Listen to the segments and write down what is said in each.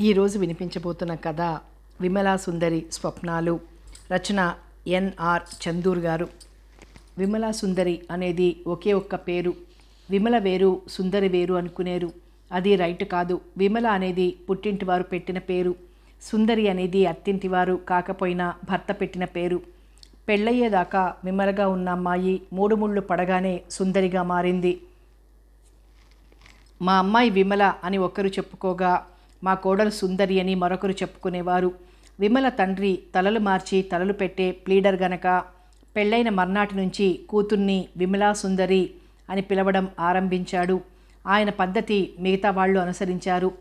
ఈరోజు వినిపించబోతున్న కథ విమలా సుందరి స్వప్నాలు. రచన ఎన్ఆర్ చందూర్ గారు. విమలా సుందరి అనేది ఒకే ఒక్క పేరు. విమల వేరు సుందరి వేరు అనుకునేరు. అది రైట్ కాదు. విమల అనేది పుట్టింటి వారు పెట్టిన పేరు. సుందరి అనేది అత్తింటి వారు కాకపోయినా భర్త పెట్టిన పేరు. పెళ్ళయ్యేదాకా విమలగా ఉన్న అమ్మాయి మూడు ముళ్ళు పడగానే సుందరిగా మారింది. మా అమ్మాయి విమల అని ఒకరు చెప్పుకోగా మా కోడలు సుందరి అని మరొకరు చెప్పుకునేవారు. విమల తండ్రి తలలు మార్చి తలలు పెట్టే ప్లీడర్ గనక పెళ్ళైన మర్నాటి నుంచి కూతుర్ని విమలా సుందరి అని పిలవడం ఆరంభించాడు. ఆయన పద్ధతి మిగతా వాళ్ళు అనుసరించారు.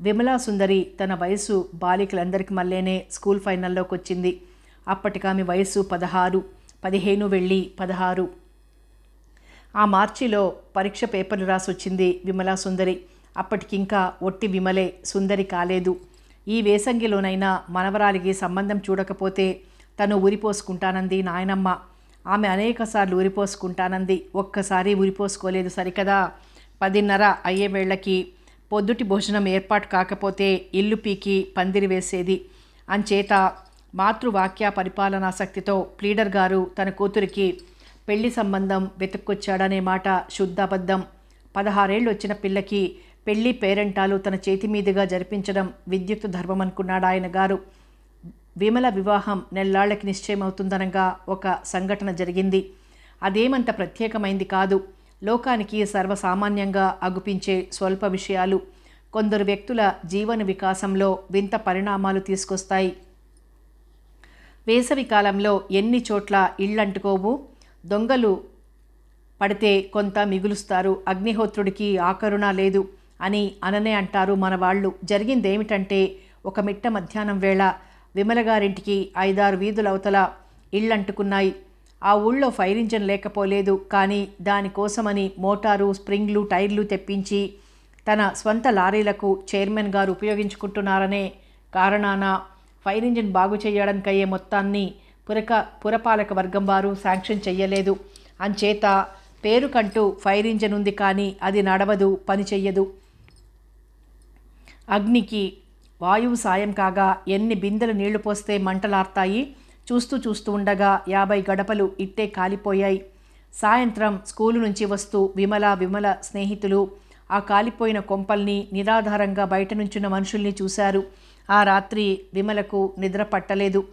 విమలా సుందరి తన వయసు బాలికలందరికి మళ్ళేనే స్కూల్ ఫైనల్లోకి వచ్చింది. అప్పటికామె వయసు పదహారు పదిహేను వెళ్ళి పదహారు. ఆ మార్చిలో పరీక్ష పేపర్లు రాసి వచ్చింది విమలా సుందరి. అప్పటికింకా ఒట్టి విమలే సుందరి కాలేదు. ఈ వేసంగిలోనైనా మనవరాలికి సంబంధం చూడకపోతే తను ఉరిపోసుకుంటానంది నాయనమ్మ. ఆమె అనేకసార్లు ఉరిపోసుకుంటానంది ఒక్కసారి ఉరిపోసుకోలేదు సరికదా? పదిన్నర అయ్యే వేళకి పొద్దుటి భోజనం ఏర్పాటు కాకపోతే ఇల్లు పీకి పందిరి వేసేది. అంచేత మాతృవాక్య పరిపాలనాసక్తితో ప్లీడర్ గారు తన కూతురికి పెళ్ళి సంబంధం వెతుక్కొచ్చాడనే మాట శుద్ధబద్ధం పదహారేళ్ళు వచ్చిన పిల్లకి పెళ్ళి పేరెంటాలు తన చేతి మీదుగా జరిపించడం విద్యుత్ ధర్మం ఆయన గారు. విమల వివాహం నెల్లాళ్ళకి నిశ్చయమవుతుందనగా ఒక సంఘటన జరిగింది. అదేమంత ప్రత్యేకమైంది కాదు. లోకానికి సర్వసామాన్యంగా అగుపించే స్వల్ప విషయాలు. కొందరు వ్యక్తుల జీవన వికాసంలో వింత పరిణామాలు తీసుకొస్తాయి. వేసవి కాలంలో ఎన్ని చోట్ల ఇళ్ళంటుకోవు? దొంగలు పడితే కొంత మిగులుస్తారు. అగ్నిహోత్రుడికి ఆకరుణ లేదు. అని అననే అంటారు మన వాళ్ళు జరిగిందేమిటంటే ఒక మిట్ట మధ్యాహ్నం వేళ విమలగారింటికి ఐదారు వీధులవతల ఇళ్ళంటుకున్నాయి. ఆ ఊళ్ళో ఫైర్ ఇంజన్ లేకపోలేదు. కానీ దానికోసమని మోటారు స్ప్రింగ్లు టైర్లు తెప్పించి తన స్వంత లారీలకు చైర్మన్ గారు ఉపయోగించుకుంటున్నారనే కారణాన ఫైర్ ఇంజిన్ బాగు చేయడానికయ్యే మొత్తాన్ని పురక పురపాలక వర్గం వారు శాంక్షన్ చెయ్యలేదు. అంచేత పేరుకంటూ ఫైర్ ఇంజిన్ ఉంది కానీ అది నడవదు పని చెయ్యదు. అగ్నికి వాయువు సాయం కాగా ఎన్ని బిందెలు నీళ్ళు పోస్తే మంటలార్తాయి? చూస్తూ చూస్తూ ఉండగా యాభై గడపలు ఇట్టే కాలిపోయాయి. సాయంత్రం స్కూలు నుంచి వస్తూ విమల విమల స్నేహితులు ఆ కాలిపోయిన కొంపల్ని నిరాధారంగా బయట నుంచున్న మనుషుల్ని చూశారు. ఆ రాత్రి విమలకు నిద్ర పట్టలేదు.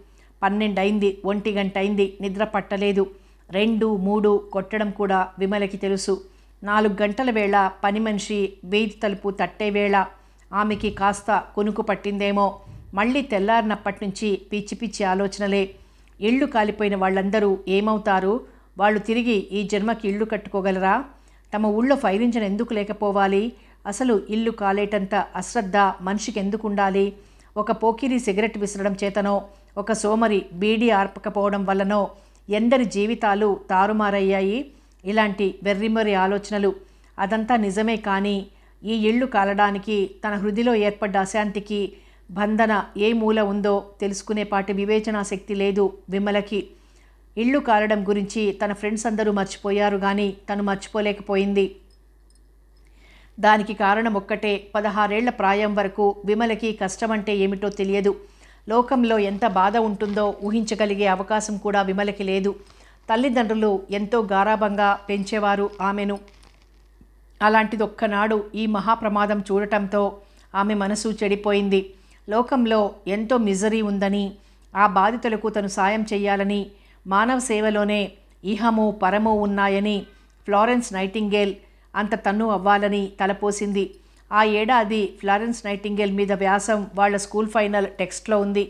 పన్నెండైంది ఒంటి గంట అయింది నిద్ర పట్టలేదు. రెండు మూడు కొట్టడం కూడా విమలకి తెలుసు. నాలుగు గంటల వేళ పని మనిషి వేది తలుపు తట్టే వేళ ఆమెకి కాస్త కొనుకు పట్టిందేమో. మళ్ళీ తెల్లారినప్పటి నుంచి పిచ్చి పిచ్చి ఆలోచనలే. ఇళ్ళు కాలిపోయిన వాళ్ళందరూ ఏమవుతారు? వాళ్ళు తిరిగి ఈ జన్మకి ఇళ్ళు కట్టుకోగలరా? తమ ఊళ్ళో ఫైర్ ఇంజన్ ఎందుకు లేకపోవాలి? అసలు ఇల్లు కాలేటంత అశ్రద్ధ మనిషికి ఎందుకు ఉండాలి ఒక పోకిరి సిగరెట్ విసరడం చేతనో ఒక సోమరి బీడీ ఆర్పకపోవడం వల్లనో ఎందరి జీవితాలు తారుమారయ్యాయి? ఇలాంటి వెర్రిమరి ఆలోచనలు. అదంతా నిజమే కానీ ఈ ఇళ్ళు కాలడానికి తన హృదిలో ఏర్పడ్డ అశాంతికి బంధన ఏ మూల ఉందో తెలుసుకునేపాటి వివేచనా శక్తి లేదు విమలకి. ఇళ్ళు కాలడం గురించి తన ఫ్రెండ్స్ అందరూ మర్చిపోయారు కానీ తను మర్చిపోలేకపోయింది. దానికి కారణం ఒక్కటే పదహారేళ్ళ ప్రాయం వరకు విమలకి కష్టమంటే ఏమిటో తెలియదు. లోకంలో ఎంత బాధ ఉంటుందో ఊహించగలిగే అవకాశం కూడా విమలకి లేదు. తల్లిదండ్రులు ఎంతో గారాభంగా పెంచేవారు ఆమెను. అలాంటిది ఒక్కనాడు ఈ మహాప్రమాదం చూడటంతో ఆమె మనసు చెడిపోయింది. లోకంలో ఎంతో మిజరీ ఉందని ఆ బాధితులకు తను సాయం చేయాలని మానవ సేవలోనే ఇహము పరము ఉన్నాయని ఫ్లారెన్స్ నైటింగేల్ అంత తన్ను అవ్వాలని తలపోసింది. ఆ ఏడాది ఫ్లారెన్స్ నైటింగేల్ మీద వ్యాసం వాళ్ళ స్కూల్ ఫైనల్ టెక్స్ట్లో ఉంది.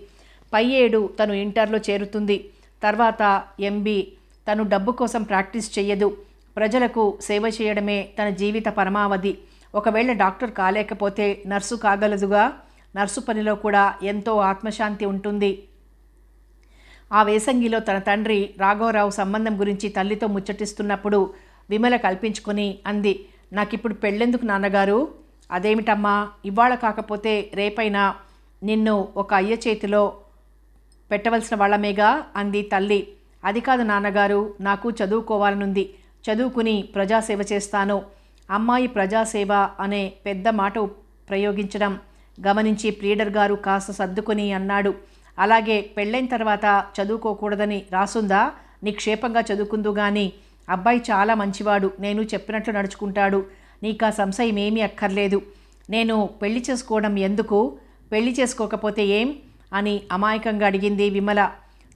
పై ఏడు తను ఇంటర్లో చేరుతుంది. తర్వాత ఎంబీ తను డబ్బు కోసం ప్రాక్టీస్ చేయదు ప్రజలకు సేవ చేయడమే తన జీవిత పరమావధి. ఒకవేళ డాక్టర్ కాలేకపోతే నర్సు కాగలదుగా? నర్సు పనిలో కూడా ఎంతో ఆత్మశాంతి ఉంటుంది. ఆ వేసంగిలో తన తండ్రి రాఘవరావు సంబంధం గురించి తల్లితో ముచ్చటిస్తున్నప్పుడు విమల కల్పించుకొని అంది నాకిప్పుడు పెళ్ళెందుకు నాన్నగారు? అదేమిటమ్మా? ఇవాళ కాకపోతే రేపైనా నిన్ను ఒక అయ్య చేతిలో పెట్టవలసిన వాళ్ళమేగా? అంది తల్లి. అది కాదు నాన్నగారు నాకు చదువుకోవాలనుంది. చదువుకుని ప్రజాసేవ చేస్తాను. అమ్మాయి ప్రజాసేవ అనే పెద్ద మాట ప్రయోగించడం గమనించి ప్లీడర్ గారు కాస్త సర్దుకొని అన్నాడు. అలాగే పెళ్ళైన తర్వాత చదువుకోకూడదని రాసుందా? నిక్షేపంగా చదువుకుందు గాని అబ్బాయి చాలా మంచివాడు నేను చెప్పినట్లు నడుచుకుంటాడు. నీకు ఆ సంశయం ఏమీ అక్కర్లేదు. నేను పెళ్ళి చేసుకోవడం ఎందుకు? పెళ్ళి చేసుకోకపోతే ఏం? అని అమాయకంగా అడిగింది విమల.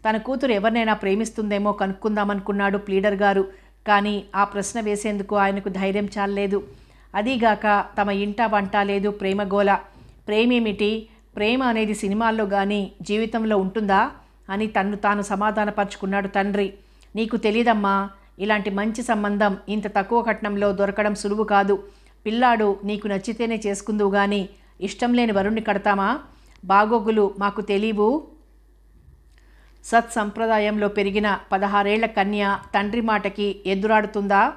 తన కూతురు ఎవరినైనా ప్రేమిస్తుందేమో కనుక్కుందామనుకున్నాడు ప్లీడర్ గారు. కానీ ఆ ప్రశ్న వేసేందుకు ఆయనకు ధైర్యం చాలలేదు. అదీగాక తమ ఇంట వంట లేదు ప్రేమగోల ప్రేమేమిటి? ప్రేమ అనేది సినిమాల్లో కానీ జీవితంలో ఉంటుందా? అని తన్ను తాను సమాధానపరుచుకున్నాడు తండ్రి. నీకు తెలీదమ్మా ఇలాంటి మంచి సంబంధం ఇంత తక్కువ కట్నంలో దొరకడం సులువు కాదు. పిల్లాడు నీకు నచ్చితేనే చేసుకుందువు కానీ ఇష్టం లేని వరుణ్ణి కడతామా? బాగోగులు మాకు తెలియవు సత్సంప్రదాయంలో పెరిగిన పదహారేళ్ళ కన్య తండ్రి మాటకి ఎదురాడుతుందా?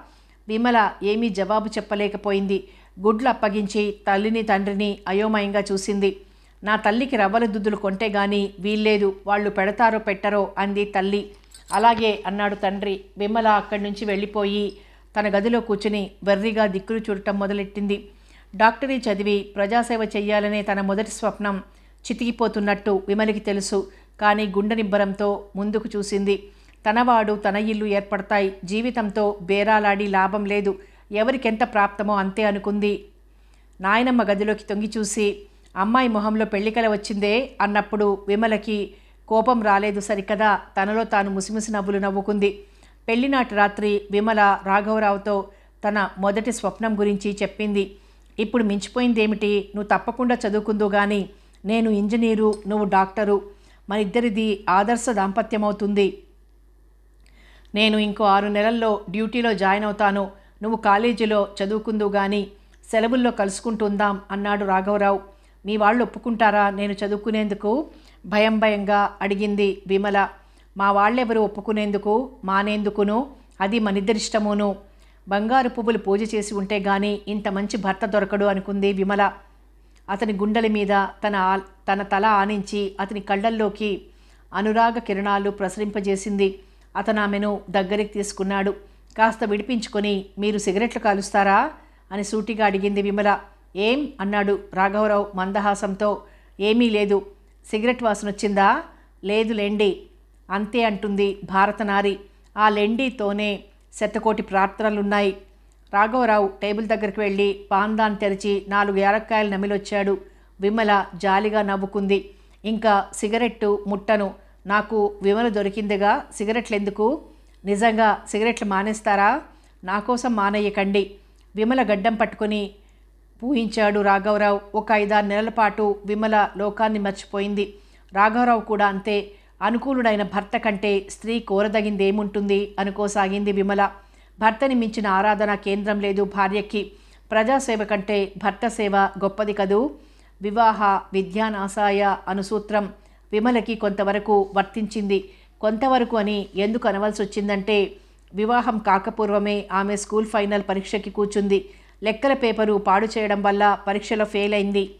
విమల ఏమీ జవాబు చెప్పలేకపోయింది. గుడ్లు అప్పగించి తల్లిని తండ్రిని అయోమయంగా చూసింది. నా తల్లికి రవ్వల దుద్దులు కొంటే గాని వీల్లేదు వాళ్ళు పెడతారో పెట్టరో అంది తల్లి. అలాగే అన్నాడు తండ్రి. విమల అక్కడి నుంచి వెళ్ళిపోయి తన గదిలో కూర్చుని వెర్రిగా దిక్కులు చూడటం మొదలెట్టింది. డాక్టరీ చదివి ప్రజాసేవ చెయ్యాలనే తన మొదటి స్వప్నం చితికిపోతున్నట్టు విమలికి తెలుసు. కానీ గుండె నిబ్బరంతో ముందుకు చూసింది. తనవాడు తన ఇల్లు ఏర్పడతాయి. జీవితంతో బేరాలాడి లాభం లేదు. ఎవరికెంత ప్రాప్తమో అంతే అనుకుంది. నాయనమ్మ గదిలోకి తొంగి చూసి అమ్మాయి మొహంలో పెళ్ళికల వచ్చిందే అన్నప్పుడు విమలకి కోపం రాలేదు సరికదా. తనలో తాను ముసిముసి నవ్వులు నవ్వుకుంది. పెళ్ళినాటి రాత్రి విమల రాఘవరావుతో తన మొదటి స్వప్నం గురించి చెప్పింది. ఇప్పుడు మించిపోయిందేమిటి? నువ్వు తప్పకుండా చదువుకుందు గాని నేను ఇంజనీరు నువ్వు డాక్టరు. మరిద్దరిది ఆదర్శ దాంపత్యమవుతుంది. నేను ఇంకో ఆరు నెలల్లో డ్యూటీలో జాయిన్ అవుతాను. నువ్వు కాలేజీలో చదువుకుందు గాని సెలవుల్లో కలుసుకుంటుందాం అన్నాడు రాఘవరావు. మీ వాళ్ళు ఒప్పుకుంటారా? నేను చదువుకునేందుకు భయం భయంగా అడిగింది విమల. మా వాళ్ళెవరు ఒప్పుకునేందుకు? మానేందుకును? అది మనిద్దరిష్టమును. బంగారు పువ్వులు పూజ చేసి ఉంటే గాని ఇంత మంచి భర్త దొరకడు అనుకుంది విమల. అతని గుండెల మీద తన తన తల ఆనించి అతని కళ్ళల్లోకి అనురాగ కిరణాలు ప్రసరింపజేసింది. అతను ఆమెను దగ్గరికి తీసుకున్నాడు. కాస్త విడిపించుకొని మీరు సిగరెట్లు కాలుస్తారా? అని సూటిగా అడిగింది విమల. ఏం? అన్నాడు రాఘవరావు మందహాసంతో. ఏమీ లేదు. సిగరెట్ వాసన వచ్చిందా లేదు లెండి. అంతే అంటుంది భారతనారి ఆ లెండితోనే శతకోటి ప్రార్థనలున్నాయి. రాఘవరావు టేబుల్ దగ్గరికి వెళ్ళి పాందాన్ తెరిచి నాలుగు యాలక్కాయలు నమిలొచ్చాడు. విమల జాలిగా నవ్వుకుంది. ఇంకా సిగరెట్టు ముట్టను. నాకు విమల దొరికిందిగా సిగరెట్లు ఎందుకు నిజంగా సిగరెట్లు మానేస్తారా? నా కోసం మానేయకండి. విమల గడ్డం పట్టుకొని ఊహించాడు రాఘవరావు. ఒక ఐదారు నెలల పాటు విమల లోకాన్ని మర్చిపోయింది. రాఘవరావు కూడా అంతే. అనుకూలుడైన భర్త కంటే స్త్రీ కోరదగిందేముంటుంది? అనుకోసాగింది విమల. భర్తని మించిన ఆరాధన కేంద్రం లేదు భార్యకి. ప్రజాసేవ కంటే భర్త సేవ గొప్పది కదూ? వివాహ విద్యానాశాయ అనుసూత్రం విమలకి కొంతవరకు వర్తించింది. కొంతవరకు అని ఎందుకు అనవలసి వచ్చిందంటే వివాహం కాకపూర్వమే ఆమె స్కూల్ ఫైనల్ పరీక్షకి కూర్చుంది. లెక్కల పేపరు పాడు చేయడం వల్ల పరీక్షలో ఫెయిల్ అయింది.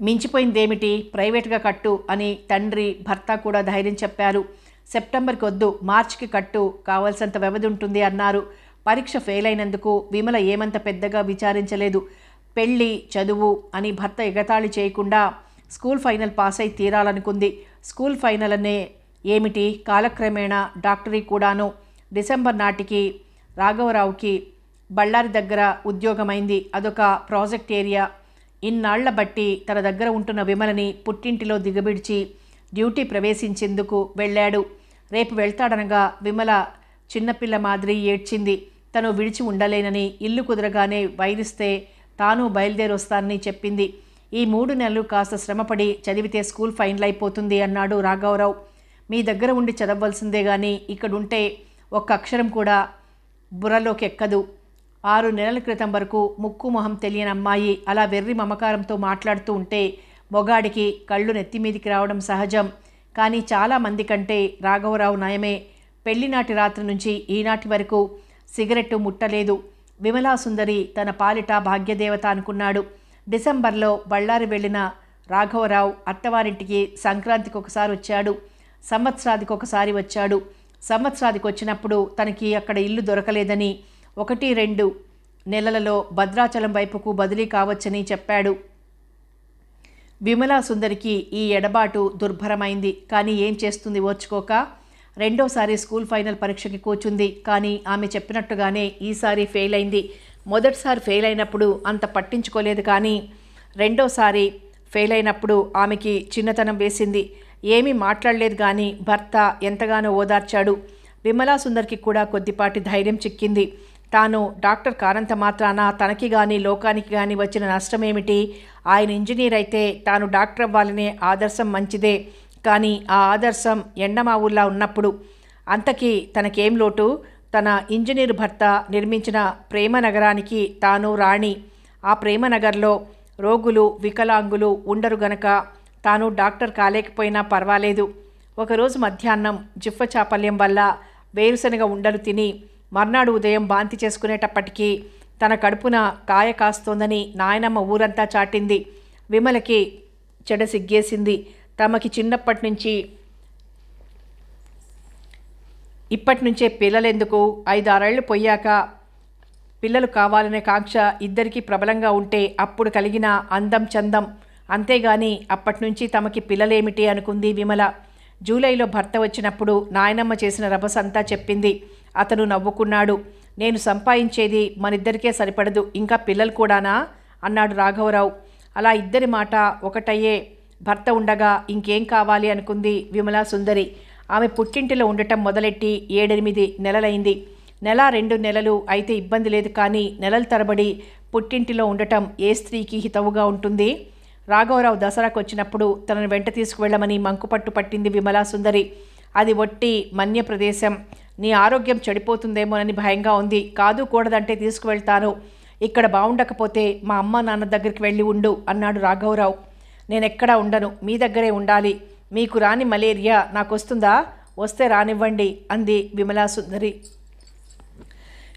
మించిపోయిందేమిటి? ప్రైవేట్గా కట్టు అని తండ్రి భర్త కూడా ధైర్యం చెప్పారు. సెప్టెంబర్కి వద్దు మార్చికి కట్టు కావాల్సినంత వ్యవధి ఉంటుంది అన్నారు. పరీక్ష ఫెయిల్ అయినందుకు విమల ఏమంత పెద్దగా విచారించలేదు. పెళ్ళి చదువు అని భర్త ఎగతాళి చేయకుండా స్కూల్ ఫైనల్ పాస్ అయి తీరాలనుకుంది. స్కూల్ ఫైనల్ అనే ఏమిటి? కాలక్రమేణా డాక్టరీ కూడాను. డిసెంబర్ నాటికి రాఘవరావుకి బళ్ళారి దగ్గర ఉద్యోగమైంది. అదొక ప్రాజెక్ట్ ఏరియా. ఇన్నాళ్ళ బట్టి తన దగ్గర ఉంటున్న విమలని పుట్టింటిలో దిగబిడిచి డ్యూటీ ప్రవేశించేందుకు వెళ్ళాడు. రేపు వెళ్తాడనగా విమల చిన్నపిల్ల మాదిరి ఏడ్చింది. తను విడిచి ఉండలేనని ఇల్లు కుదరగానే వైరిస్తే తాను బయలుదేరొస్తానని చెప్పింది. ఈ మూడు నెలలు కాస్త శ్రమపడి చదివితే స్కూల్ ఫైనల్ అయిపోతుంది అన్నాడు రాఘవరావు. మీ దగ్గర ఉండి చదవలసిందే కానీ ఇక్కడుంటే ఒక్క అక్షరం కూడా బుర్రలోకి ఎక్కదు ఆరు నెలల క్రితం వరకు ముక్కు మొహం తెలియని అమ్మాయి అలా వెర్రి మమకారంతో మాట్లాడుతూ ఉంటే మొగాడికి కళ్ళు నెత్తిమీదికి రావడం సహజం. కానీ చాలామంది కంటే రాఘవరావు నయమే. పెళ్ళినాటి రాత్రి నుంచి ఈనాటి వరకు సిగరెట్టు ముట్టలేదు. విమలా సుందరి తన పాలిట భాగ్యదేవత అనుకున్నాడు. డిసెంబర్లో బళ్ళారి వెళ్ళిన రాఘవరావు అత్తవారింటికి సంక్రాంతికి ఒకసారి వచ్చాడు. సంవత్సరాదికి ఒకసారి వచ్చాడు. సంవత్సరాదికి వచ్చినప్పుడు తనకి అక్కడ ఇల్లు దొరకలేదని ఒకటి రెండు నెలలలో భద్రాచలం వైపుకు బదిలీ కావచ్చని చెప్పాడు. విమలా సుందరికి ఈ ఎడబాటు దుర్భరమైంది. కానీ ఏం చేస్తుంది ఓర్చుకోక? రెండోసారి స్కూల్ ఫైనల్ పరీక్షకి కూర్చుంది. కానీ ఆమె చెప్పినట్టుగానే ఈసారి ఫెయిల్ అయింది మొదటిసారి ఫెయిల్ అయినప్పుడు అంత పట్టించుకోలేదు కానీ రెండోసారి ఫెయిల్ అయినప్పుడు ఆమెకి చిన్నతనం వేసింది. ఏమీ మాట్లాడలేదు కానీ భర్త ఎంతగానో ఓదార్చాడు. విమలా సుందర్కి కూడా కొద్దిపాటి ధైర్యం చిక్కింది. తాను డాక్టర్ కానంత మాత్రాన తనకి కానీ లోకానికి కానీ వచ్చిన నష్టమేమిటి? ఆయన ఇంజనీర్ అయితే తాను డాక్టర్ అవ్వాలనే ఆదర్శం మంచిదే. కానీ ఆ ఆదర్శం ఎండమావుల్లా ఉన్నప్పుడు అంతకీ తనకేం లోటు? తన ఇంజనీర్ భర్త నిర్మించిన ప్రేమ నగరానికి తాను రాణి. ఆ ప్రేమ నగర్లో రోగులు వికలాంగులు ఉండరు గనక తాను డాక్టర్ కాలేకపోయినా పర్వాలేదు. ఒకరోజు మధ్యాహ్నం జిఫ్ఫ చాపల్యం వల్ల వేరుశనగ ఉండలు తిని మర్నాడు ఉదయం బాంతి చేసుకునేటప్పటికీ తన కడుపున కాయ కాస్తోందని నాయనమ్మ ఊరంతా చాటింది. విమలకి చెడ సిగ్గేసింది. తమకి చిన్నప్పటి నుంచి ఇప్పటి నుంచే పిల్లలెందుకు? ఐదారేళ్ళు పోయాక పిల్లలు కావాలనే కాంక్ష ఇద్దరికీ ప్రబలంగా ఉంటే అప్పుడు కలిగిన అందం చందం. అంతేగాని అప్పటి నుంచి తమకి పిల్లలేమిటి అనుకుంది విమల. జూలైలో భర్త వచ్చినప్పుడు నాయనమ్మ చేసిన రభస అంతా చెప్పింది. అతను నవ్వుకున్నాడు. నేను సంపాదించేది మనిద్దరికే సరిపడదు ఇంకా పిల్లలు కూడానా? అన్నాడు రాఘవరావు. అలా ఇద్దరి మాట ఒకటయ్యే. భర్త ఉండగా ఇంకేం కావాలి అనుకుంది విమలా సుందరి. ఆమె పుట్టింటిలో ఉండటం మొదలెట్టి ఏడెనిమిది నెలలైంది. నెల రెండు నెలలు అయితే ఇబ్బంది లేదు కానీ నెలల తరబడి పుట్టింటిలో ఉండటం ఏ స్త్రీకి హితవుగా ఉంటుంది? రాఘవరావు దసరాకు వచ్చినప్పుడు తనను వెంట తీసుకువెళ్ళమని మంకుపట్టు పట్టింది విమలా సుందరి. అది ఒట్టి మన్య ప్రదేశం నీ ఆరోగ్యం చెడిపోతుందేమోనని భయంగా ఉంది. కాదు కూడదంటే తీసుకువెళ్తాను. ఇక్కడ బాగుండకపోతే మా అమ్మ నాన్న దగ్గరికి వెళ్ళి ఉండు అన్నాడు రాఘవరావు. నేనెక్కడా ఉండను మీ దగ్గరే ఉండాలి. మీకు రాని మలేరియా నాకు వస్తుందా వస్తే రానివ్వండి అంది విమలా సుందరి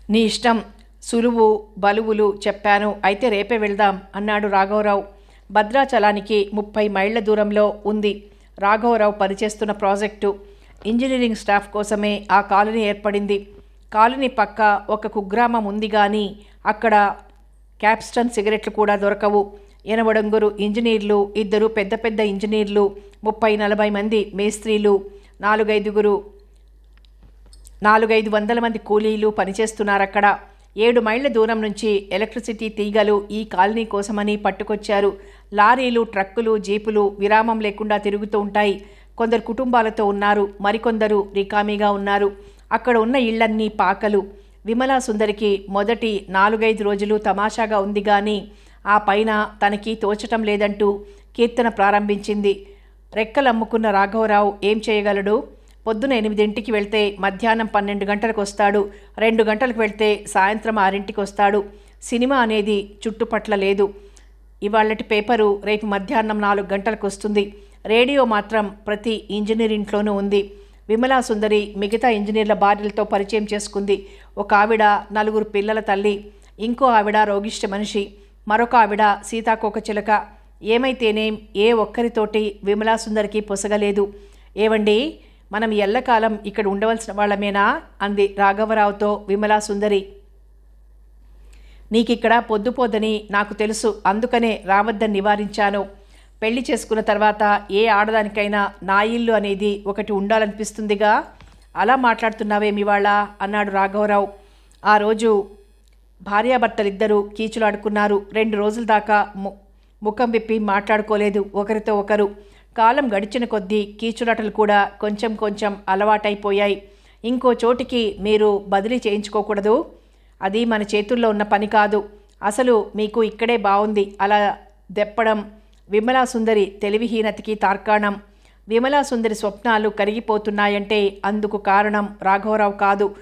నీ ఇష్టం సులువు బలువులు చెప్పాను. అయితే రేపే వెళ్దాం అన్నాడు రాఘవరావు. భద్రాచలానికి ముప్పై మైళ్ళ దూరంలో ఉంది. రాఘవరావు పనిచేస్తున్న ప్రాజెక్టు. ఇంజనీరింగ్ స్టాఫ్ కోసమే ఆ కాలనీ ఏర్పడింది. కాలనీ పక్క ఒక కుగ్రామం ఉంది కానీ అక్కడ క్యాప్స్టన్ సిగరెట్లు కూడా దొరకవు. ఎనబడంగురు ఇంజనీర్లు ఇద్దరు పెద్ద పెద్ద ఇంజనీర్లు ముప్పై నలభై మంది మేస్త్రీలు నాలుగైదుగురు నాలుగైదు వందల మంది కూలీలు పనిచేస్తున్నారు అక్కడ ఏడు మైళ్ళ దూరం నుంచి ఎలక్ట్రిసిటీ తీగలు ఈ కాలనీ కోసమని పట్టుకొచ్చారు. లారీలు ట్రక్కులు జీపులు విరామం లేకుండా తిరుగుతూ ఉంటాయి. కొందరు కుటుంబాలతో ఉన్నారు మరికొందరు రికామీగా ఉన్నారు. అక్కడ ఉన్న ఇళ్ళన్నీ పాకలు. విమలా సుందరికి మొదటి నాలుగైదు రోజులు తమాషాగా ఉంది కానీ ఆ పైన తనకి తోచటం లేదంటూ కీర్తన ప్రారంభించింది. రెక్కలమ్ముకున్న రాఘవరావు ఏం చేయగలడు? పొద్దున ఎనిమిదింటికి వెళ్తే మధ్యాహ్నం పన్నెండు గంటలకు వస్తాడు. రెండు గంటలకు వెళ్తే సాయంత్రం ఆరింటికి వస్తాడు. సినిమా అనేది చుట్టుపట్ల లేదు. ఇవాళటి పేపరు రేపు మధ్యాహ్నం నాలుగు గంటలకు వస్తుంది. రేడియో మాత్రం ప్రతి ఇంజనీర్ ఇంట్లోనూ ఉంది. విమలా సుందరి మిగతా ఇంజనీర్ల భార్యలతో పరిచయం చేసుకుంది. ఒక ఆవిడ నలుగురు పిల్లల తల్లి ఇంకో ఆవిడ రోగిష్ట మనిషి మరొక ఆవిడ సీతాకోక చిలక. ఏమైతేనేం ఏ ఒక్కరితోటి విమలా సుందరికి పొసగలేదు. ఏవండి మనం ఎల్లకాలం ఇక్కడ ఉండవలసిన వాళ్ళమేనా? అంది రాఘవరావుతో విమలా సుందరి. నీకిక్కడ పొద్దుపోదని నాకు తెలుసు అందుకనే రావద్దని నివారించాను. పెళ్ళి చేసుకున్న తర్వాత ఏ ఆడదానికైనా నా ఇల్లు అనేది ఒకటి ఉండాలనిపిస్తుందిగా? అలా మాట్లాడుతున్నావేమి వాళ్ళ? అన్నాడు రాఘవరావు. ఆ రోజు భార్యాభర్తలిద్దరూ కీచులాడుకున్నారు. రెండు రోజుల దాకా ము ముఖం విప్పి మాట్లాడుకోలేదు ఒకరితో ఒకరు. కాలం గడిచిన కొద్దీ కీచులాటలు కూడా కొంచెం కొంచెం అలవాటైపోయాయి. ఇంకో చోటికి మీరు బదిలీ చేయించుకోకూడదు. అది మన చేతుల్లో ఉన్న పని కాదు. అసలు మీకు ఇక్కడే బాగుంది అలా దెప్పడం విమలా సుందరి తెలివిహీనతకి తార్కాణం. విమలా సుందరి స్వప్నాలు కరిగిపోతున్నాయంటే అందుకు కారణం రాఘవరావు కాదు.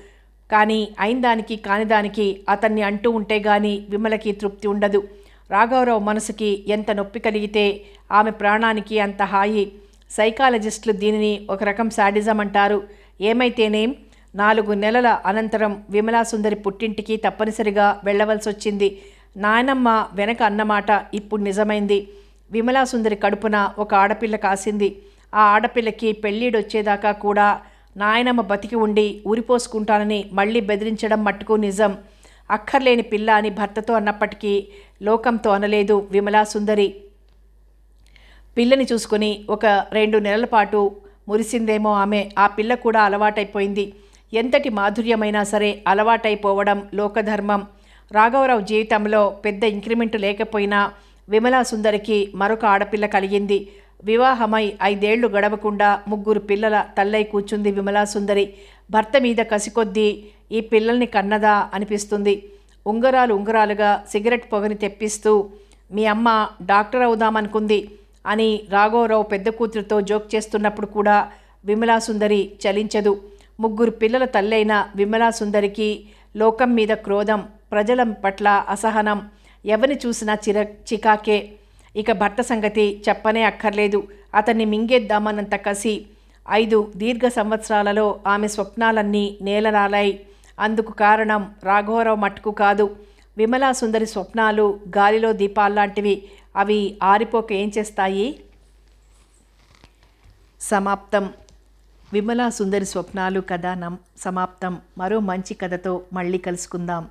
కానీ అయిన దానికి కాని దానికి అతన్ని అంటూ ఉంటే గాని విమలకి తృప్తి ఉండదు. రాఘవరావు మనసుకి ఎంత నొప్పి కలిగితే ఆమె ప్రాణానికి అంత హాయి. సైకాలజిస్టులు దీనిని ఒక రకం శాడిజం అంటారు. ఏమైతేనేం నాలుగు నెలల అనంతరం విమలా సుందరి పుట్టింటికి తప్పనిసరిగా వెళ్ళవలసి వచ్చింది నాయనమ్మ వెనక అన్నమాట ఇప్పుడు నిజమైంది. విమలాసుందరి కడుపున ఒక ఆడపిల్ల కాసింది. ఆ ఆడపిల్లకి పెళ్ళిడొచ్చేదాకా కూడా నాయనమ్మ బతికి ఉండి ఊరిపోసుకుంటానని మళ్ళీ బెదిరించడం మట్టుకు నిజం. అక్కర్లేని పిల్ల అని భర్తతో అన్నప్పటికీ లోకంతో అనలేదు విమలా సుందరి పిల్లని చూసుకుని ఒక రెండు నెలల పాటు మురిసిందేమో ఆమె. ఆ పిల్ల కూడా అలవాటైపోయింది. ఎంతటి మాధుర్యమైనా సరే అలవాటైపోవడం లోకధర్మం. రాఘవరావు జీవితంలో పెద్ద ఇంక్రిమెంట్ లేకపోయినా విమలా సుందరికి మరొక ఆడపిల్ల కలిగింది. వివాహమై ఐదేళ్ళు గడవకుండా ముగ్గురు పిల్లల తల్లై కూర్చుంది విమలా సుందరి. భర్త మీద కసికొద్దీ ఈ పిల్లల్ని కన్నదా అనిపిస్తుంది. ఉంగరాలు ఉంగరాలుగా సిగరెట్ పొగని తెప్పిస్తూ మీ అమ్మ డాక్టర్ అవుదామనుకుంది అని రాఘవరావు పెద్ద కూతురితో జోక్ చేస్తున్నప్పుడు కూడా విమలా సుందరి చలించదు. ముగ్గురు పిల్లల తల్లైన విమలా సుందరికి లోకం మీద క్రోధం ప్రజల పట్ల అసహనం ఎవరిని చూసినా చిర చికాకే. ఇక భర్త సంగతి చెప్పనే అక్కర్లేదు. అతన్ని మింగేద్దామన్నంత కసి. ఐదు దీర్ఘ సంవత్సరాలలో ఆమె స్వప్నాలన్నీ నేలరాలాయి. అందుకు కారణం రాఘవరావు మట్టుకు కాదు. విమలా సుందరి స్వప్నాలు గాలిలో దీపాల్లాంటివి. అవి ఆరిపోక ఏం చేస్తాయి? సమాప్తం. విమలా సుందరి స్వప్నాలు కథ నం సమాప్తం. మరో మంచి కథతో మళ్ళీ కలుసుకుందాం.